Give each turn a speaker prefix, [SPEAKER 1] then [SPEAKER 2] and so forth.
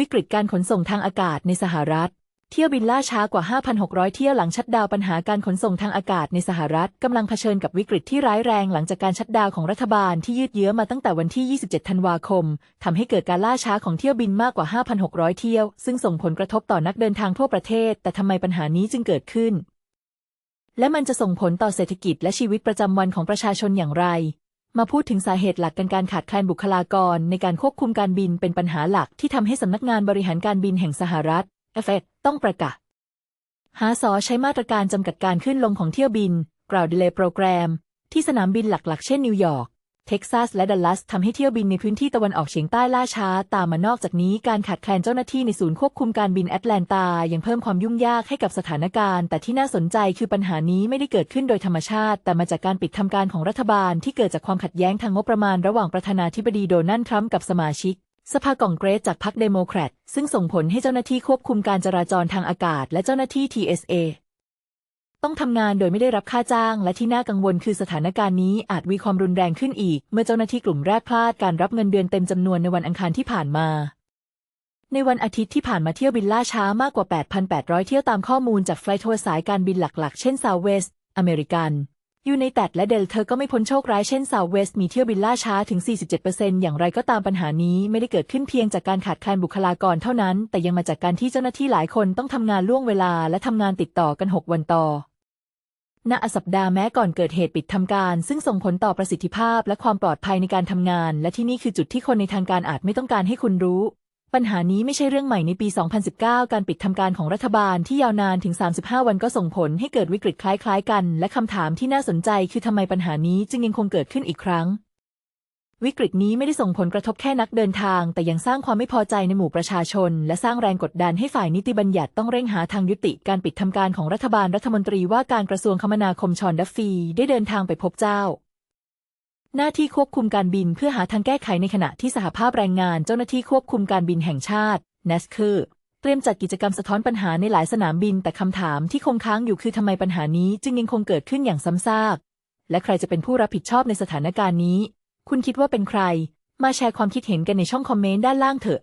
[SPEAKER 1] วิกฤตการขนส่งทางอากาศในสหรัฐ เที่ยวบินล่าช้ากว่า 5,600 เที่ยวหลังชัดดาวปัญหาการขนส่งทางอากาศในสหรัฐกำลังเผชิญกับวิกฤตที่ร้ายแรงหลังจากการชัดดาวของรัฐบาลที่ยืดเยื้อมาตั้งแต่วันที่ 27 ธันวาคมทำให้เกิดการล่าช้าของเที่ยวบินมากกว่า 5,600 เที่ยว ซึ่งส่งผลกระทบต่อนักเดินทางทั่วประเทศ แต่ทำไมปัญหานี้จึงเกิดขึ้น และมันจะส่งผลต่อเศรษฐกิจและชีวิตประจำวันของประชาชนอย่างไร มาพูดถึงสาเหตุหลักกันการขาดแคลนบุคลากร ในการควบคุมการบินเป็นปัญหาหลักที่ทำให้สำนักงานบริหารการบินแห่งสหรัฐ FAA ต้องประกาศ หาสอใช้มาตรการจำกัดการขึ้นลงของเที่ยวบิน กล่าวดีเลย์โปรแกรม ที่สนามบินหลักๆ เช่นนิวยอร์ก เท็กซัสและดัลลัสทำให้เที่ยวบินในพื้นที่ตะวันออกเฉียงใต้ล่าช้า ตามมานอกจากนี้การขาดแคลนเจ้าหน้าที่ในศูนย์ควบคุมการบินแอตแลนตา ยังเพิ่มความยุ่งยากให้กับสถานการณ์ แต่ที่น่าสนใจคือปัญหานี้ไม่ได้เกิดขึ้นโดยธรรมชาติ แต่มาจากการปิดทำการของรัฐบาลที่เกิดจากความขัดแย้งทางงบประมาณระหว่างประธานาธิบดีโดนัลด์ทรัมป์กับสมาชิกสภากองเกรสจากพรรคเดโมแครต ซึ่งส่งผลให้เจ้าหน้าที่ควบคุมการจราจรทางอากาศ และเจ้าหน้าที่ TSA ต้องทำงานโดยไม่ได้รับค่าจ้าง และที่น่ากังวลคือสถานการณ์นี้อาจวีความรุนแรงขึ้นอีก เมื่อเจ้าหน้าที่กลุ่มแรกพลาดการรับเงินเดือนเต็มจำนวนในวันอังคารที่ผ่านมาในวันอาทิตย์ที่ผ่านมาเที่ยวบินล่าช้ามากกว่า 8,800 เที่ยวตามข้อมูลจากไฟล์ทัวร์สายการบินหลักๆ เช่น Southwest อเมริกัน ยูไนเต็ดและเดลเธอก็ไม่พ้นโชคร้ายเช่น Southwest มีเที่ยวบินล่าช้าถึง 47%อย่างไรก็ตามปัญหานี้ไม่ได้เกิดขึ้นเพียงจากการขาดแคลนบุคลากรเท่านั้น แต่ยังมาจากการที่เจ้าหน้าที่หลายคนต้องทำงานล่วงเวลาและทำงานติดต่อกัน 6 วันต่อณสัปดาห์แม้ก่อนเกิดเหตุปิดทำการ ซึ่งส่งผลต่อประสิทธิภาพและความปลอดภัยในการทำงาน และที่นี่คือจุดที่คนในทางการอาจไม่ต้องการให้คุณรู้ ปัญหานี้ไม่ใช่เรื่องใหม่ในปี 2019 การปิดทำการของรัฐบาลที่ยาวนานถึง 35 วันก็ส่งผลให้เกิดวิกฤตคล้ายๆกัน และคำถามที่น่าสนใจคือทำไมปัญหานี้จึงยังคงเกิดขึ้นอีกครั้ง วิกฤตนี้ไม่ได้ส่งผลกระทบแค่นักเดินทาง แต่ยังสร้างความไม่พอใจในหมู่ประชาชน และสร้างแรงกดดันให้ฝ่ายนิติบัญญัติต้องเร่งหาทางยุติการปิดทำการของรัฐบาลรัฐมนตรีว่าการกระทรวงคมนาคมชอนดัฟฟีได้เดินทางไปพบเจ้า หน้าที่ควบคุมการบินเพื่อหาทางแก้ไขในขณะที่สหภาพแรงงานเจ้าหน้าที่ควบคุมการบินแห่งชาติ n a s c เตรียมจัดกิจกรรมสะท้อนปัญหาในหลายสนามบิน แต่คำถามที่คงค้างอยู่คือทำไมปัญหานี้จึงยังคงเกิดขึ้นอย่างซ้ำซาก และใครจะเป็นผู้รับผิดชอบในสถานการณ์นี้ คุณคิดว่าเป็นใคร มาแชร์ความคิดเห็นกันในช่องคอมเมนต์ด้านล่างเถอะ